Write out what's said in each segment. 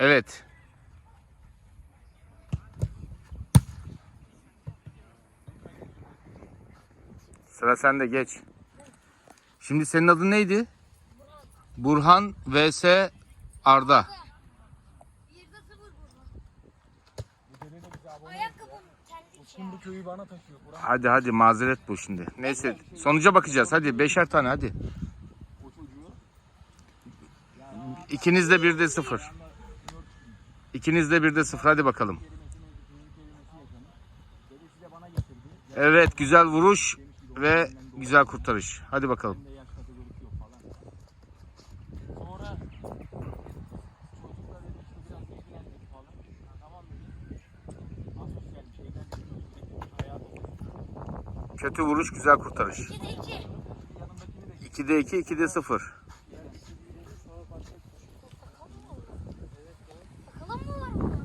Evet. Sıra sende geç. Şimdi senin adın neydi? Burhan vs Arda. Şimdi köyü bana taşıyor. Hadi hadi mazeret bu şimdi. Neyse sonuca bakacağız. Hadi beşer tane hadi. İkiniz de birde sıfır. İkiniz de birde sıfır. Hadi bakalım. De. Evet güzel vuruş ve güzel kurtarış. Hadi bakalım. Bir. Kötü vuruş güzel kurtarış. 2'de 2. Yanındakini de 2'de 2 2'de 0. Bakalım mı var burada?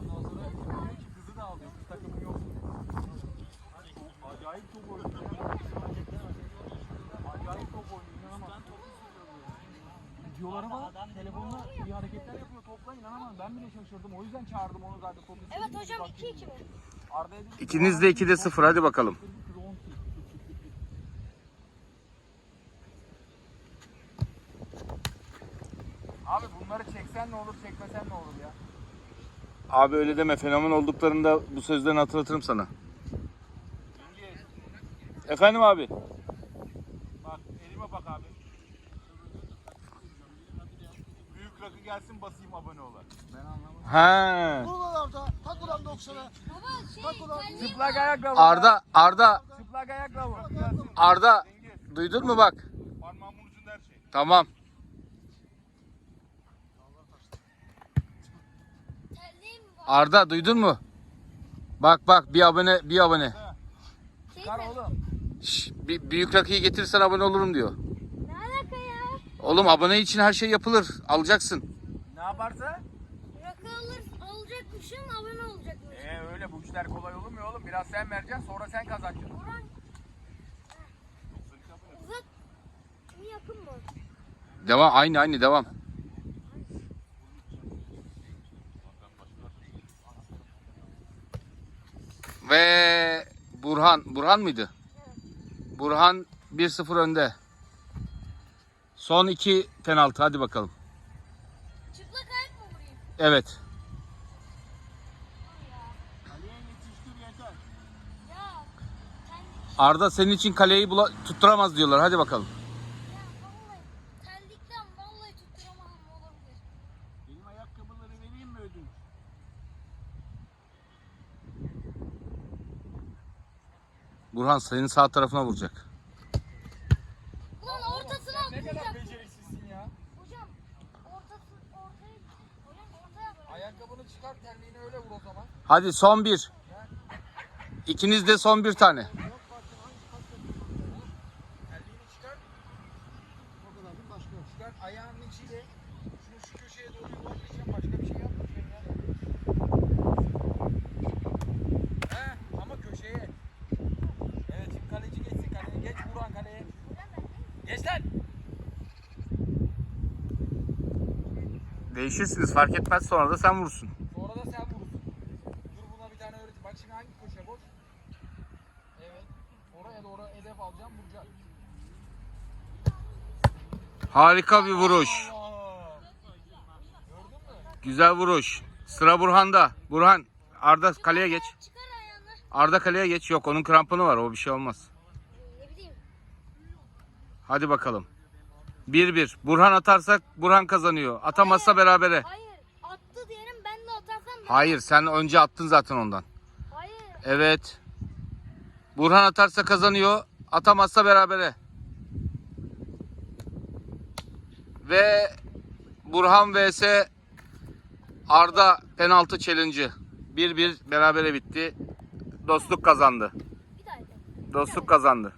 ondan sonra diyor ki kızı da alıyor. Kız takımı yok. Acayip top oynuyor. Acayip top oynuyor. İnanamam. Videolara bak. Telefonla bir hareketler yapıyor. Topla inanamam. Ben bile şaşırdım. O yüzden çağırdım onu zaten. Topu Evet hocam 2-2 mi? Arda'ya dedim ki, İkiniz de 2'de 0. Hadi bakalım. Abi bunları çeksen ne olur, çekmesen ne olur ya? Abi öyle deme. Fenomen olduklarında bu sözlerini hatırlatırım sana. Efendim abi. Bak elime bak abi. Büyük rakı gelsin basayım abone ola. Ben anlamadım. Ha. Buralarda tak ulan 90'a. Baba şey terlik. Çıplak ayakla vur. Arda Arda Çıplak ayakla vur. Gelsin. Arda Cengiz. duydun mu bak? Parmağımın ucunda her şey. Tamam. Terliğim var. Arda duydun mu? Bak bak bir abone bir abone. Şey Çıkar oğlum. Şş, bir, büyük rakıyı getirirsen abone olurum diyor. Oğlum abone için her şey yapılır. Alacaksın. Ne yaparsa? Rakı alır, alacakmışım abone olacakmış. Ee öyle bu işler kolay olmuyor oğlum. Biraz sen vereceksin sonra sen kazanacaksın. Orhan. Uzak. mı yakın mı? Devam aynı aynı devam. Ve Burhan Burhan mıydı? Burhan 1-0 önde. Son iki penaltı hadi bakalım. Çıplak ayak mı vurayım? Evet. Arda senin için kaleyi bula- tutturamaz diyorlar. Hadi bakalım. Ya vallahi. Terlikten vallahi tutturamam olabilir. Benim ayakkabıları vereyim mi ödünç? Burhan senin sağ tarafına vuracak. Ulan ortasına Ne kadar vuracak. beceriksizsin ya. Hocam. Ortası ortaya. Hocam ortaya böyle. Ayakkabını çıkar terliğini öyle vur o zaman. Hadi son bir. İkiniz de son bir tane. Başka yok. Çıkar ayağının içiyle. Şunu şu köşeye doğru yuvarlayacağım. Başka bir şey yapmayacağım ya. He ama köşeye. Evet şimdi kaleci geçsin kaleye. Geç Burhan kaleye. Geç lan. Değişirsiniz fark etmez sonra da sen vursun. Sonra da sen vurursun. Dur buna bir tane öğret. Bak şimdi hangi köşe boş? Evet. Oraya doğru hedef alacağım vuracağım. Harika bir vuruş. Aa. Gördün mü? Güzel vuruş. Sıra Burhan'da. Burhan Arda kaleye geç. Çıkar ayağını. Arda kaleye geç. Yok onun kramponu var. O bir şey olmaz. Ne bileyim. Hadi bakalım. 1-1. Burhan atarsak Burhan kazanıyor. Atamazsa berabere. Hayır. Attı diyelim ben de atarsam. Hayır sen önce attın zaten ondan. Evet. Burhan atarsa kazanıyor. Atamazsa berabere. Ve Burhan vs Arda penaltı challenge'ı. 1-1 berabere bitti. Dostluk kazandı. Dostluk kazandı.